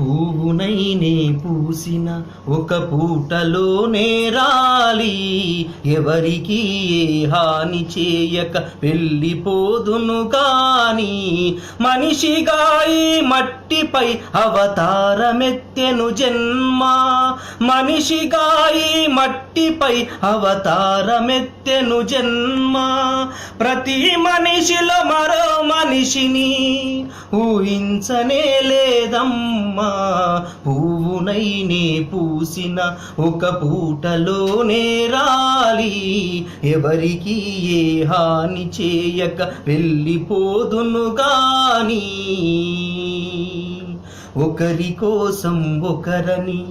పువ్వునైనే పూసిన ఒక పూటలోనే రాలి ఎవరికి ఏ హాని చేయక వెళ్ళిపోదును కాని మనిషిగా ఈ మట్టిపై అవతారమెత్తెను జన్మ. మనిషిగా ఈ మట్టిపై అవతారమెత్తెను జన్మ. ప్రతి మనిషిలో మరో మనిషిని ఊహించనే లేదమ్మా. పువ్వునైనే పూసిన ఒక పూటలోనే రాలి. ఎవరికి ఏ హాని చేయక వెళ్ళిపోదును కానీ ఒకరి కోసం ఒకరని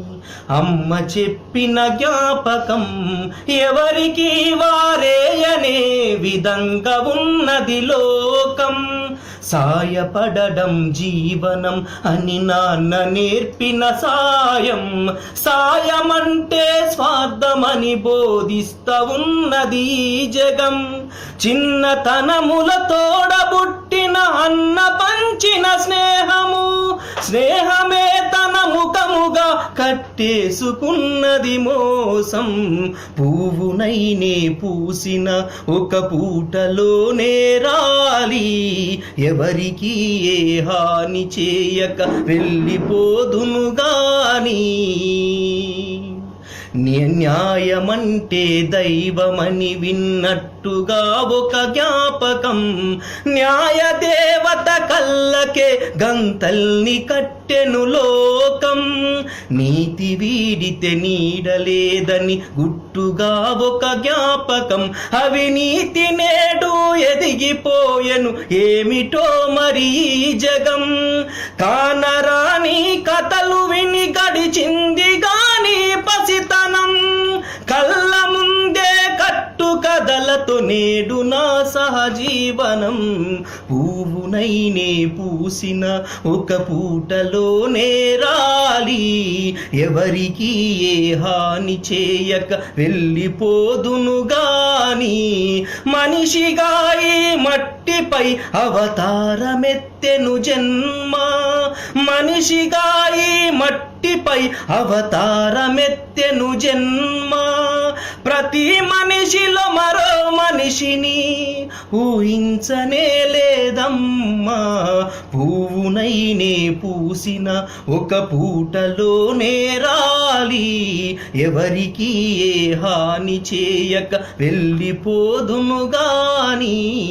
అమ్మ చెప్పిన జ్ఞాపకం ఎవరికి వారే అనే విధంగా ఉన్నది లోకం. సాయపడడం జీవనం అని నాన్న నేర్పిన సాయం. సాయమంటే స్వార్థమని బోధిస్తా ఉన్నది జగం. చిన్నతనముల తోడబుట్టిన కట్టేసుకున్నది మోసం. పువ్వునైనే పూసిన ఒక పూటలోనే రాలి. ఎవరికి ఏ హాని చేయక వెళ్ళిపోదును గానీ. న్యాయమంటే దైవమని విన్నట్టుగా ఒక జ్ఞాపకం. న్యాయ దేవత కళ్ళకే గంతల్ని కట్టెను లోకం. నీతి వీడితే నీడలేదని గుట్టుగా ఒక జ్ఞాపకం. అవినీతి నేడు ఎదిగిపోయెను ఏమిటో మరి జగం. కానరాని కథలు విని గడిచింది పూలతో నేడు నా సహజీవనం. పువ్వునైనే పూసిన ఒక పూటలోనే రాలి. ఎవరికి ఏ హాని చేయక వెళ్ళిపోదును గాని. మనిషిగా ఈ మట్టిపై అవతారమెత్తెను జన్మ. మనిషిగా ఈ మట్టిపై అవతారమెత్తెను జన్మ. ప్రతి మనిషిలో మరో మనిషిని ఊహించనే లేదమ్మా. పువ్వునైనే పూసిన ఒక పూటలోనే రాలి. ఎవరికి ఏ హాని చేయక వెళ్ళిపోదును గాని.